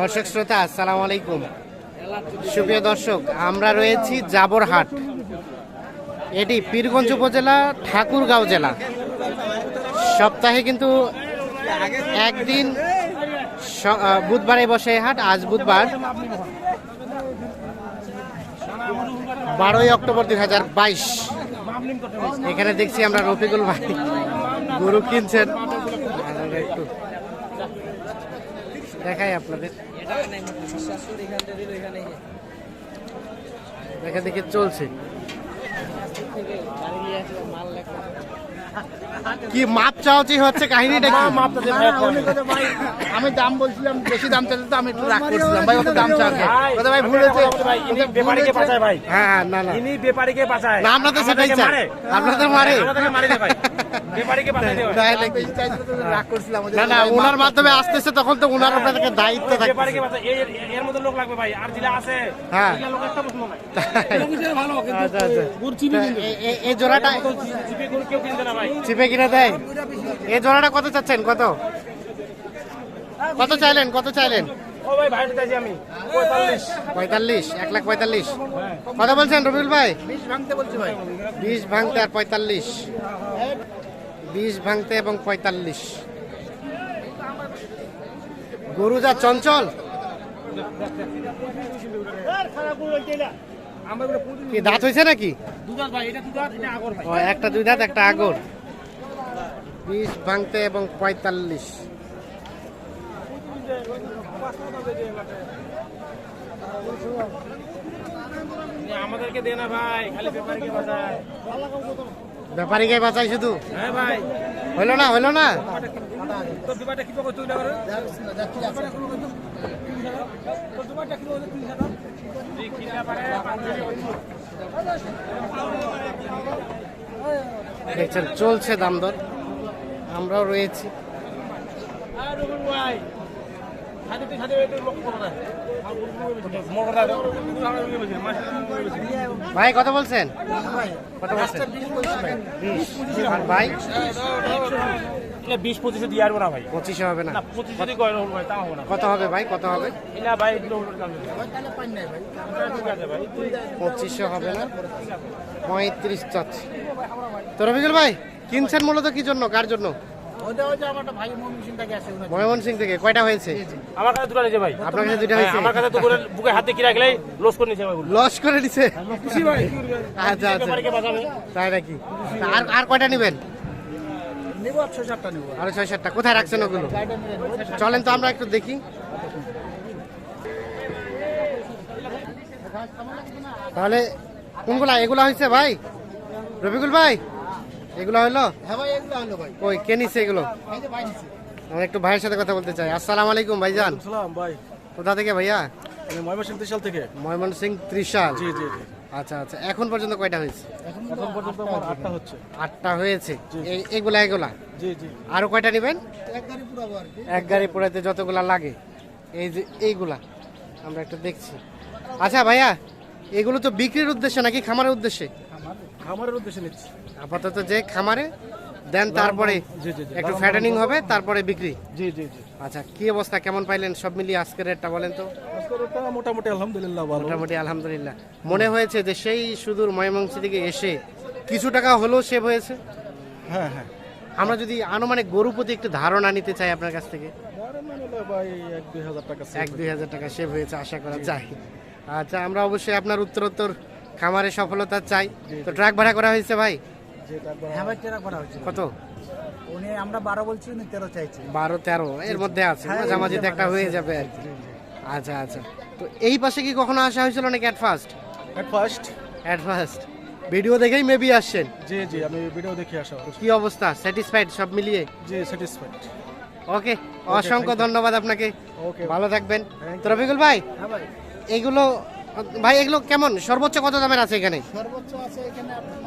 দর্শক শ্রোতা, আসসালামু আলাইকুম। সুপ্রিয় দর্শক, আমরা রয়েছি জাবরহাট। এটি পীরগঞ্জ উপজেলা, ঠাকুরগাঁও জেলা। সপ্তাহে কিন্তু একদিন বুধবারে বসে হাট, আজ বুধবার। বারোই অক্টোবর দুই হাজার বাইশ। এখানে দেখছি আমরা রফিকুল ভাই, গরু কিনছেন। একটু দেখাই আপনাদের। দেখা দেখে চলছে। কি মাপ চাওয়াচি হচ্ছে কাহিনীটা কি? আমি দাম বলছিলাম বেশি দাম চাইলে তো আমি একটু রাগ করছিলাম। ভাই অত দাম চাকে। কথা ভাই ভুল হয়েছে। ভাই ব্যাপারীকে বাঁচায় ভাই। হ্যাঁ হ্যাঁ, না না। ইনি ব্যাপারীকে বাঁচায় না আমরা তো সেটাই চাই। মারে। আপনাদের মারে। আমাদেরকে মারি না ভাই। না না ওনার মাধ্যমে আসতেছে তখন তো ওনার আপনাদেরকে দায়িত্ব থাকে ব্যাপারীকে এর এর মধ্যে লোক লাগবে ভাই। আর যেটা আছে হ্যাঁ। নাই। আচ্ছা আচ্ছা। এই জোড়াটা চিপে কিনে দেয়? এই জোড়াটা কত চাচ্ছেন? কত? কত চাইলেন? কত চাইলেন? ও ভাই ভাই চাইছি আমি। পঁয়তাল্লিশ। পঁয়তাল্লিশ এক লাখ পঁয়তাল্লিশ। কত বলছেন রবিউল ভাই? বিষ ভাঙতে বলছি ভাই। বিশ ভাঙতে আর পঁয়তাল্লিশ। বিশ ভাঙতে এবং পঁয়তাল্লিশ। গরু যা চঞ্চল? কি দাঁত হয়েছে নাকি? দুধাত ভাই এটা দুধাত এটা আগর ভাই ও একটা দুই দাঁত একটা আগর। বিশ ভাঙতে এবং পঁয়তাল্লিশ। আমাদেরকে দে না ভাই খালি ব্যাপারীকে বাঁচায়। ব্যাপারীকে বাঁচাই শুধু? হ্যাঁ ভাই। হইল না হইল না দেখছেন চলছে দাম দর আমরাও রয়েছি। আর ভাই। ভাই কত বলছেন? ভাই, কত বলছেন। বিশ। পঁচিশে দিয়ে আসব না ভাই। পঁচিশে হবে না। না পঁচিশ যদি ভাই তা হবে কত হবে ভাই? কত হবে? ভাই পঁচিশে হবে না। পঁয়ত্রিশ চাচ্ছি। তো ভাই কিনছেন মূলত কি জন্য? কার জন্য? ময়মনসিং থেকে কয়টা হয়েছে? আমার কাছে দুটো নিয়েছে ভাই। আপনার কাছে দুইটা হয়েছে? আমার কাছে তো বুকে হাতে লস করে নিয়েছে ভাই লস করে দিছে ভাই। আচ্ছা আচ্ছা। তাই নাকি? আর আর কয়টা নেবেন? আর ছয় সাতটা কোথায় রাখছেন ওগুলো। চলেন তো আমরা একটু দেখি। তাহলে কোনগুলা? এগুলা হয়েছে ভাই? রবিকুল ভাই? এগুলো হলো? হ্যাঁ ভাই, এগুলো হলো ভাই। ওই কে নিচ্ছে এগুলো? এই যে ভাই নিছে। আমরা একটু ভাইয়ের সাথে কথা বলতে চাই। আসসালামু আলাইকুম ভাইজান। সালাম ভাই। কোথা থেকে ভাইয়া? আমি ময়মনসিংহ ত্রিশাল থেকে। ময়মনসিং ত্রিশাল। জি জি জি। আচ্ছা আচ্ছা। এখন পর্যন্ত কয়টা হয়েছে? এখন এখন পর্যন্ত আমার আটটা। হচ্ছে। আটটা হয়েছে। এগুলা এগুলা? জি জি। আরও কয়টা নেবেন? এক গাড়ি পুরাবো আর কি। এক গাড়ি পোড়াতে যতগুলা লাগে। এই যে এইগুলা। আমরা একটু দেখছি। আচ্ছা ভাইয়া এগুলো তো বিক্রির উদ্দেশ্যে নাকি খামারের উদ্দেশ্যে? খামারের উদ্দেশ্যে নিচ্ছি। আপাতত যে খামারে দেন তারপরে। একটু ফ্যাটেনিং হবে তারপরে বিক্রি। জি জি জি। আচ্ছা কি অবস্থা কেমন পাইলেন? সব মিলিয়ে আজকের রেটটা বলেন তো। মোটামুটি আলহামদুলিল্লাহ ভালো। মোটামুটি আলহামদুলিল্লাহ। মনে হয়েছে যে সেই সুদূর ময়মনসি থেকে এসে কিছু টাকা হলেও সেভ হয়েছে? হ্যাঁ হ্যাঁ। আমরা যদি আনুমানিক গরু প্রতি একটু ধারণা নিতে চাই আপনার কাছ থেকে। বারো মানে এক দুই হাজার টাকা এক দুই হাজার টাকা সেভ হয়েছে আশা করা যায়। আচ্ছা আমরা অবশ্যই আপনার উত্তরোত্তর খামারে সফলতা চাই। তো ট্রাক ভাড়া করা হয়েছে ভাই? হ্যাঁ ভাই, হয়েছে। কত? উনি আমরা বারো বলছি উনি তেরো চাইছে। বারো তেরো এর মধ্যে আছে হ্যাঁ, মাঝামাঝিতে একটা হয়ে যাবে আর কি। আচ্ছা আচ্ছা। তো এই পাশে কি কখনো আসা হয়েছিল নাকি at first at first at first video দেখেই মেবি আসছেন? জি জি আমি ভিডিও দেখে আসা কি অবস্থা? স্যাটিসফাইড সব মিলিয়ে? জি স্যাটিসফাইড ওকে অসংখ্য ধন্যবাদ আপনাকে। ওকে ভালো থাকবেন। তো রফিকুল ভাই হ্যাঁ ভাই এগুলো কেমন? সর্বোচ্চ কত দামের আছে এখানে? সর্বোচ্চ আছে এখানে আপনার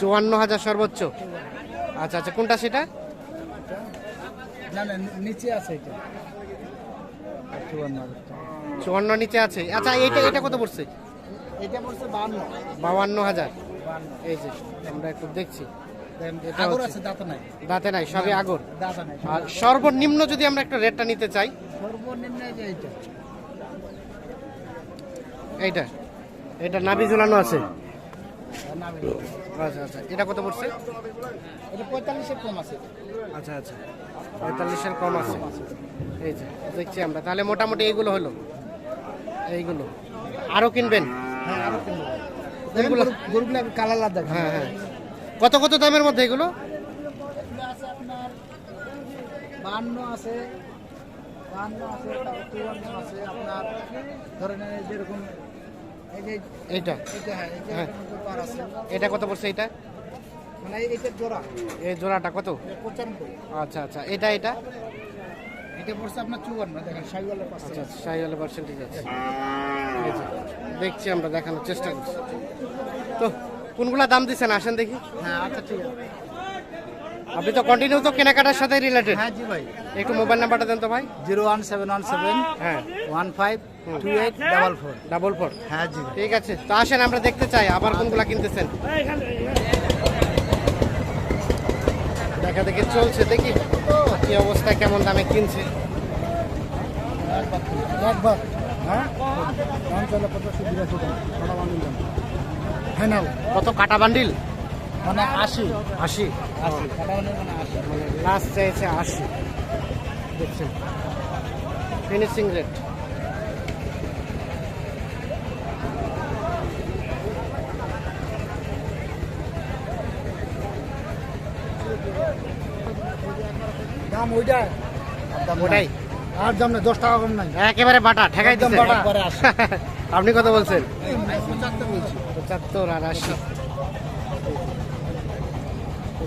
চৌয়ান্ন হাজার সর্বোচ্চ। আচ্ছা আচ্ছা কোনটা সেটা? না না নিচে আছে এটা। চুয়ান্ন নিচে আছে। আচ্ছা এটা এটা কত পড়ছে? এটা পড়ছে বান্ন। বাউান্ন হাজার। এই যে আমরা একটু দেখছি। দাঁতে নাই। সবই আগর। আর সর্বনিম্ন যদি আমরা একটা রেটটা নিতে চাই সর্বনিম্ন যে এইটা। এইটা। এটা নাভি ঝুলানো আছে। আচ্ছা আচ্ছা। এটা কত পড়ছে? এটা পঁয়তাল্লিশের কম আছে। আচ্ছা আচ্ছা। পঁয়তাল্লিশের কম আছে। এই যে দেখছি আমরা। তাহলে মোটামুটি এইগুলো হলো। এইগুলো। আরও কিনবেন? হ্যাঁ আরও কিনবো। দেখেন কোনগুলো? গরু- গরুগুলো কালার লাল দেখেন হ্যাঁ হ্যাঁ। কত কত দামের মধ্যে এগুলো? আপনার বান্ন আছে। বান্ন আছে চুয়ান্ন আছে আপনার ধরেন এই যেরকম এইটা? এটা হ্যাঁ হ্যাঁ। এটা কত পড়ছে এটা মানে জোড়া। এই জোড়াটা কত? পঁচানব্বই। আচ্ছা আচ্ছা। এটা এটা? এটা পড়ছে আপনার চুয়ান্ন দেখেন সাইওয়ালের পাশে। আচ্ছা হলে পার্সেন্টেজ আছে। দেখছি আমরা দেখানোর চেষ্টা করছি। তো কোনগুলা দাম দিচ্ছেন আসেন দেখি। হ্যাঁ আচ্ছা ঠিক আছে। আপনি তো কন্টিনিউ তো কেনাকাটার সাথে রিলেটেড হ্যাঁ জি ভাই। একটু মোবাইল নাম্বারটা দেন তো ভাই। Zero one seven one seven হ্যাঁ। One five two eight double four double four হ্যাঁ জি ঠিক আছে তো আসেন আমরা দেখতে চাই আবার কোনগুলা কিনতেছেন। দেখা দেখি চলছে দেখি কি অবস্থায় কেমন দামে কিনছে। একবার হ্যাঁ? ফাইনাল কত কাটা বান্ডিল? মানে আশি আশি। আশি লাস্ট চাইছে আশি। দেখছেন। ফিনিশিং রেট দাম ওইটা ওটাই আর দাম নেই দশ টাকা কম নাই। একেবারে বাটা ঠেকাই একদম বাটা। আপনি কত বলছেন? পঁচাত্তর বলছি। পঁচাত্তর আর আশি।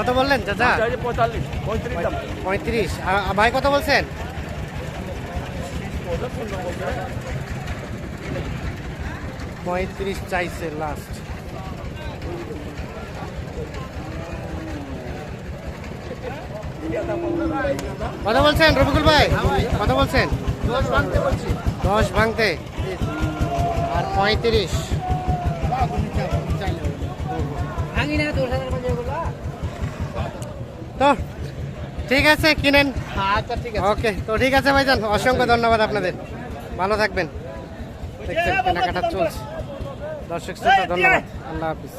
কত বললেন চাচা? পঁয়তাল্লিশ পঁয়ত্রিশ দাম। পঁয়ত্রিশ। আর ভাই কত বলছেন? পঁয়ত্রিশ চাইছে লাস্ট কত বলছেন রবিকুল ভাই? কত বলছেন? দশ ভাঙতে দশ ভাঙতে আর পঁয়ত্রিশ। ভাঙি না দশ হাজার বাজে ওগুলো তো ঠিক আছে কিনেন। আচ্ছা ঠিক আছে। ওকে তো ঠিক আছে ভাইজান অসংখ্য ধন্যবাদ আপনাদের। ভালো থাকবেন। দেখছেন কেনাকাটা চলছে। দর্শক শ্রোতা ধন্যবাদ। আল্লাহ হাফিজ।